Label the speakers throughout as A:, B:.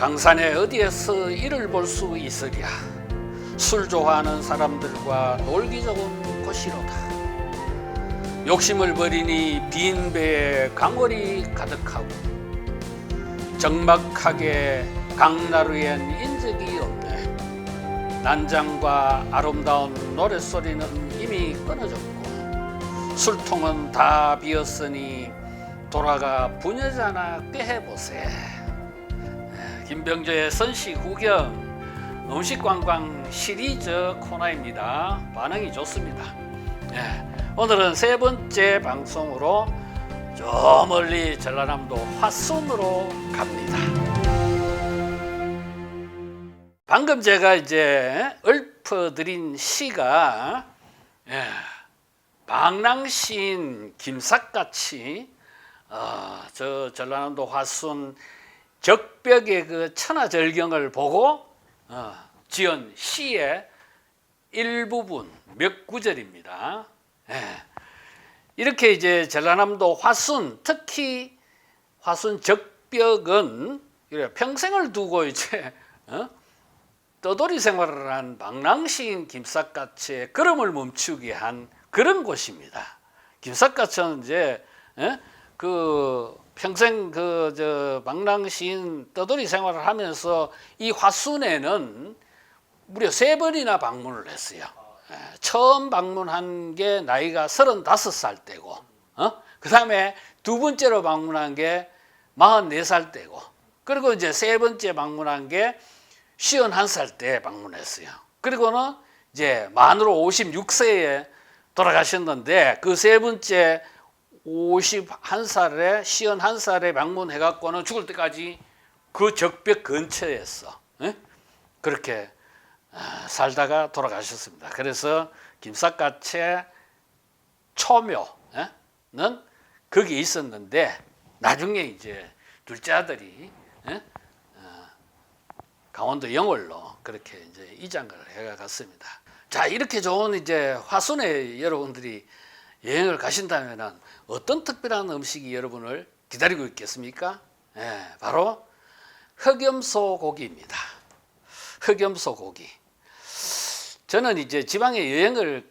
A: 강산에 어디에서 이를 볼 수 있으랴. 술 좋아하는 사람들과 놀기 좋은 곳이로다. 욕심을 버리니 빈 배에 강월이 가득하고 적막하게 강나루엔 인적이 없네. 난장과 아름다운 노랫소리는 이미 끊어졌고 술통은 다 비었으니 돌아가 부녀자나 꾀해보세 김병조의 선식 후경 음식 관광 시리즈 코너입니다. 반응이 좋습니다. 예, 오늘은 세 번째 방송으로 저 멀리 전라남도 화순으로 갑니다. 방금 제가 이제 읊어드린 시가 예, 방랑시인 김삿같이 어, 저 전라남도 화순 적벽의 그 천하절경을 보고 어, 지은 시의 일부분 몇 구절입니다. 예. 이렇게 이제 전라남도 화순 특히 화순 적벽은 평생을 두고 이제 어? 떠돌이 생활을 한 방랑시인 김삿갓의 걸음을 멈추게 한 그런 곳입니다. 김삿갓은 이제 예? 그 평생 그 저 방랑시인 떠돌이 생활을 하면서 이 화순에는 무려 세 번이나 방문을 했어요. 예, 처음 방문한 게 나이가 35살 때고, 어? 그 다음에 두 번째로 방문한 게 44살 때고, 그리고 이제 세 번째 방문한 게 51살 때 방문했어요. 그리고는 이제 만으로 56세에 돌아가셨는데 그 세 번째 51살에 51살에 방문해 갖고는 죽을 때까지 그 적벽 근처에서 예? 그렇게 아, 살다가 돌아가셨습니다. 그래서 김삿갓의 초묘는 거기 있었는데 나중에 이제 둘째 아들이 예? 어, 강원도 영월로 그렇게 이제 이장을 해갔습니다. 자 이렇게 좋은 이제 화순에 여러분들이 여행을 가신다면은 어떤 특별한 음식이 여러분을 기다리고 있겠습니까? 예, 바로 흑염소 고기입니다. 흑염소 고기. 저는 이제 지방에 여행을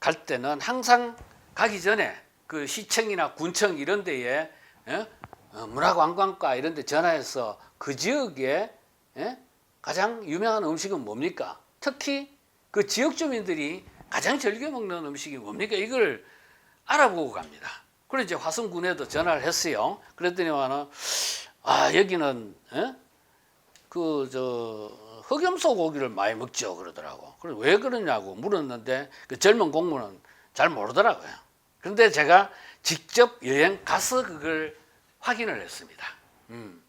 A: 갈 때는 항상 가기 전에 그 시청이나 군청 이런 데에 예? 어, 문화관광과 이런 데 전화해서 그 지역에 예? 가장 유명한 음식은 뭡니까? 특히 그 지역 주민들이 가장 즐겨 먹는 음식이 뭡니까? 이걸 알아보고 갑니다. 그래서 이제 화성군에도 전화를 했어요. 그랬더니만은 아 여기는 예? 그저 흑염소 고기를 많이 먹죠 그러더라고. 그래서 왜 그러냐고 물었는데 그 젊은 공무는 잘 모르더라고요. 그런데 제가 직접 여행 가서 그걸 확인을 했습니다. 음.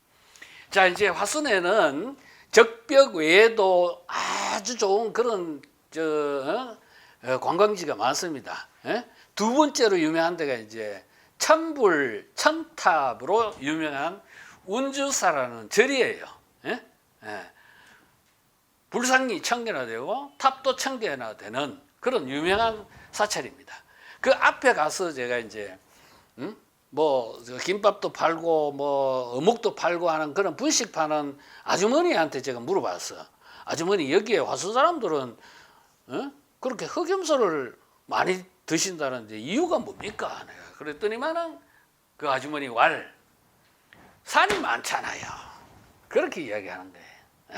A: 자 이제 화순에는 적벽 외에도 아주 좋은 그런 저 어? 어, 관광지가 많습니다. 예? 두 번째로 유명한 데가 이제 천불 천탑으로 유명한 운주사라는 절이에요. 예? 예. 불상이 천 개나 되고 탑도 천 개나 되는 그런 유명한 사찰입니다. 그 앞에 가서 제가 이제 음? 뭐저 김밥도 팔고 뭐 어묵도 팔고 하는 그런 분식 파는 아주머니한테 제가 물어봤어. 아주머니 여기에 화수 사람들은 어? 그렇게 흑염소를 많이 드신다는데 이유가 뭡니까? 내가 그랬더니만은 그 아주머니 왈 산이 많잖아요. 그렇게 이야기하는 거예요. 예.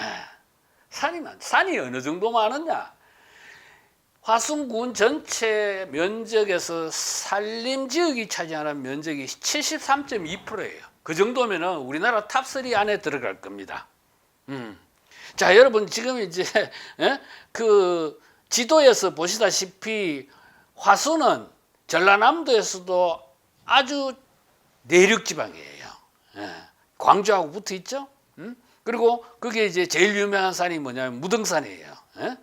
A: 산이 많. 산이 어느 정도 많았냐? 화순군 전체 면적에서 산림 지역이 차지하는 면적이 73.2%예요. 그 정도면은 우리나라 탑3 안에 들어갈 겁니다. 음. 자, 여러분 지금 이제 예? 그 지도에서 보시다시피 화순은 전라남도에서도 아주 내륙 지방이에요. 예. 광주하고 붙어 있죠. 음? 그리고 그게 이제 제일 유명한 산이 뭐냐면 무등산이에요. 예?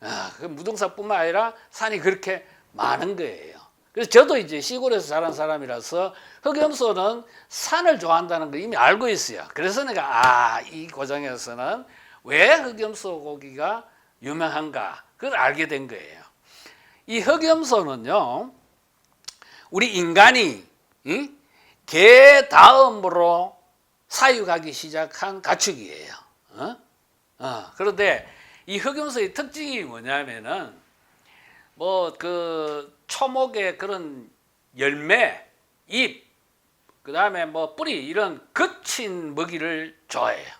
A: 아, 그 무등산뿐만 아니라 산이 그렇게 많은 거예요. 그래서 저도 이제 시골에서 자란 사람이라서 흑염소는 산을 좋아한다는 걸 이미 알고 있어요. 그래서 내가 아, 이 고장에서는 왜 흑염소 고기가 유명한가 그걸 알게 된 거예요. 이 흑염소는요, 우리 인간이 응? 개 다음으로 사육하기 시작한 가축이에요. 어? 어, 그런데 이 흑염소의 특징이 뭐냐면은 뭐 그 초목의 그런 열매, 잎, 그 다음에 뭐 뿌리 이런 거친 먹이를 좋아해요.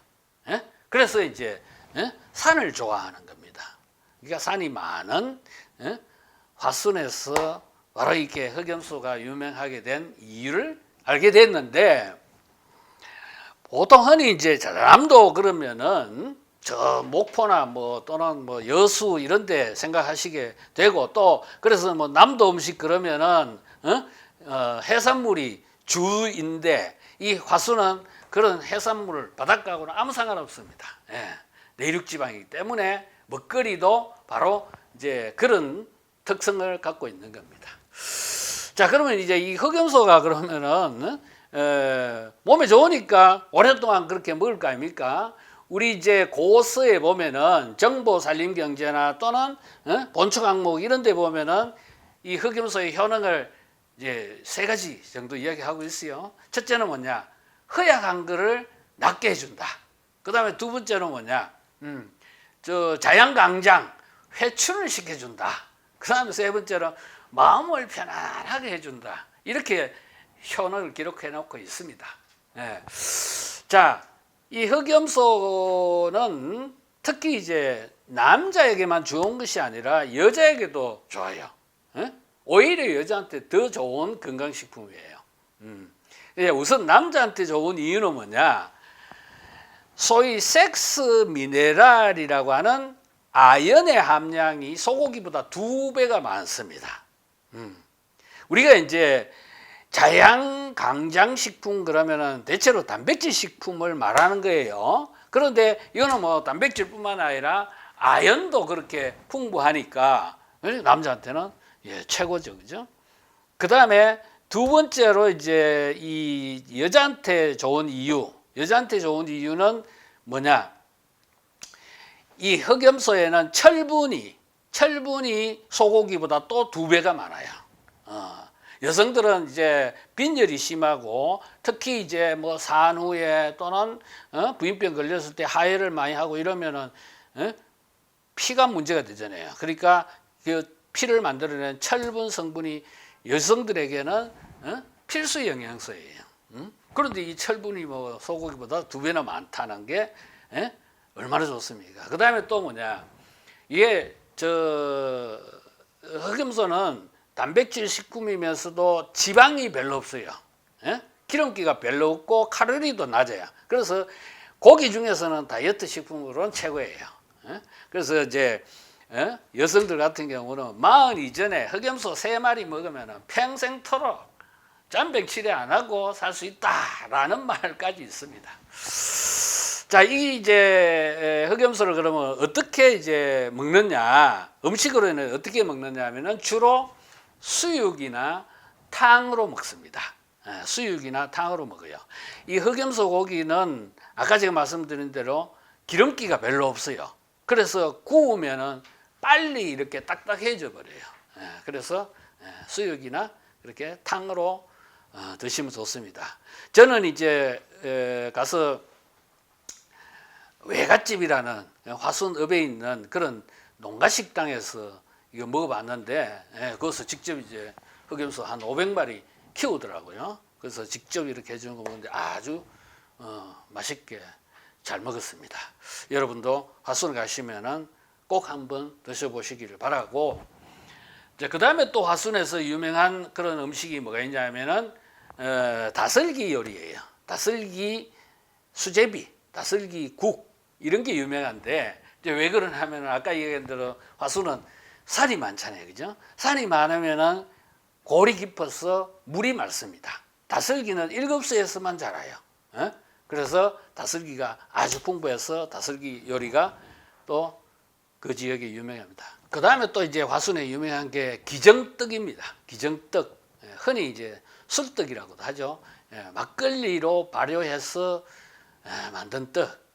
A: 예? 그래서 이제 예? 산을 좋아하는 겁니다. 그러니까 산이 많은 예? 화순에서 바로 이렇게 흑염소가 유명하게 된 이유를 알게 됐는데 보통 흔히 이제 전남도 그러면은 저 목포나 뭐 또는 뭐 여수 이런 데 생각하시게 되고 또 그래서 뭐 남도 음식 그러면은 어? 어, 해산물이 주인데 이 화수는 그런 해산물을 바닷가하고는 아무 상관없습니다. 예. 내륙 지방이기 때문에 먹거리도 바로 이제 그런 특성을 갖고 있는 겁니다. 자 그러면 이제 이 흑염소가 그러면은 에, 몸에 좋으니까 오랫동안 그렇게 먹을 거 아닙니까? 우리 이제 고서에 보면은 정보 산림 경제나 또는 어? 본초 항목 이런 데 보면은 이 흑염소의 효능을 이제 세 가지 정도 이야기하고 있어요. 첫째는 뭐냐? 허약한 거를 낫게 해준다. 그 다음에 두 번째는 뭐냐? 음, 저 자양강장 회춘을 시켜준다. 그 다음에 세 번째는 마음을 편안하게 해준다. 이렇게 효능을 기록해 놓고 있습니다. 예. 자, 이 흑염소는 특히 이제 남자에게만 좋은 것이 아니라 여자에게도 좋아요. 예? 오히려 여자한테 더 좋은 건강식품이에요. 음. 이제 우선 남자한테 좋은 이유는 뭐냐? 소위 섹스 미네랄이라고 하는 아연의 함량이 소고기보다 두 배가 많습니다. 음. 우리가 이제 자양 강장 식품 그러면은 대체로 단백질 식품을 말하는 거예요. 그런데 이거는 뭐 단백질뿐만 아니라 아연도 그렇게 풍부하니까 남자한테는 예, 최고죠, 그죠? 그 다음에 두 번째로 이제 이 여자한테 좋은 이유, 여자한테 좋은 이유는 뭐냐? 이 흑염소에는 철분이 철분이 소고기보다 또 두 배가 많아요. 어. 여성들은 이제 빈혈이 심하고 특히 이제 뭐 산 후에 또는 어? 부인병 걸렸을 때 하혈을 많이 하고 이러면은 어? 피가 문제가 되잖아요. 그러니까 그 피를 만들어내는 철분 성분이 여성들에게는 어? 필수 영양소예요. 음? 그런데 이 철분이 뭐 소고기보다 두 배나 많다는 게 에? 얼마나 좋습니까? 그 다음에 또 뭐냐 이게 저 흑염소는 단백질 식품이면서도 지방이 별로 없어요. 예? 기름기가 별로 없고 칼로리도 낮아요. 그래서 고기 중에서는 다이어트 식품으로는 최고예요. 예? 그래서 이제 예? 여성들 같은 경우는 마흔 이전에 흑염소 세 마리 먹으면 평생토록 잔병 치레 안 하고 살 수 있다라는 말까지 있습니다. 자, 이 이제 흑염소를 그러면 어떻게 이제 먹느냐? 음식으로는 어떻게 먹느냐 하면은 주로 수육이나 탕으로 먹습니다. 예, 수육이나 탕으로 먹어요. 이 흑염소 고기는 아까 제가 말씀드린 대로 기름기가 별로 없어요. 그래서 구우면은 빨리 이렇게 딱딱해져 버려요. 예, 그래서 예, 수육이나 그렇게 탕으로 어, 드시면 좋습니다. 저는 이제 가서 외갓집이라는 화순읍에 있는 그런 농가 식당에서 이거 먹어봤는데 예, 거기서 직접 이제 흑염소 한 500마리 키우더라고요. 그래서 직접 이렇게 해주는 거 보는데 아주 어, 맛있게 잘 먹었습니다. 여러분도 화순 가시면은 꼭 한번 드셔보시기를 바라고 그 다음에 또 화순에서 유명한 그런 음식이 뭐가 있냐면은 어, 다슬기 요리예요. 다슬기 수제비, 다슬기 국 이런 게 유명한데 이제 왜 그러냐 하면 아까 얘기한 대로 화순은 산이 많잖아요. 그죠? 산이 많으면은 골이 깊어서 물이 맑습니다. 다슬기는 일급수에서만 자라요. 어? 그래서 다슬기가 아주 풍부해서 다슬기 요리가 또 그 지역에 유명합니다. 그 다음에 또 이제 화순에 유명한 게 기정떡입니다. 기정떡. 예, 흔히 이제 술떡이라고도 하죠. 예, 막걸리로 발효해서 예, 만든 떡.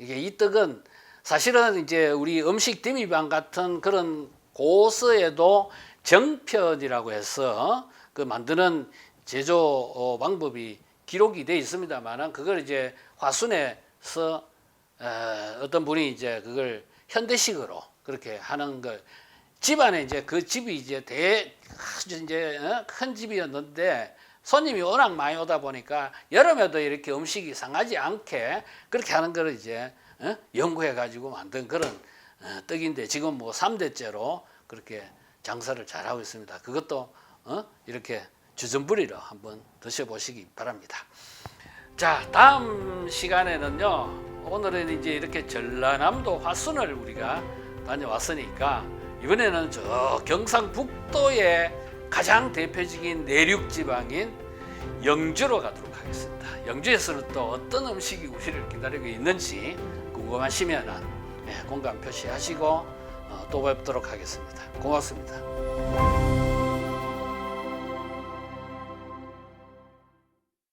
A: 이게 이 떡은 사실은 이제 우리 음식 디미방 같은 그런 고서에도 정편이라고 해서 그 만드는 제조 어, 방법이 기록이 돼 있습니다만은 그걸 이제 화순에서 어, 어떤 분이 이제 그걸 현대식으로 그렇게 하는 걸 집안에 이제 그 집이 이제 대 아주 이제 어, 큰 집이었는데 손님이 워낙 많이 오다 보니까 여름에도 이렇게 음식이 상하지 않게 그렇게 하는 거를 이제 어, 연구해 가지고 만든 그런 어, 떡인데 지금 뭐 3대째로 그렇게 장사를 잘 하고 있습니다. 그것도 어, 이렇게 주전부리로 한번 드셔보시기 바랍니다. 자 다음 시간에는요 오늘은 이제 이렇게 전라남도 화순을 우리가 다녀왔으니까 이번에는 저 경상북도의 가장 대표적인 내륙 지방인 영주로 가도록 하겠습니다. 영주에서는 또 어떤 음식이 우리를 기다리고 있는지 궁금하시면은 네, 공감 표시하시고 어, 또 뵙도록 하겠습니다. 고맙습니다.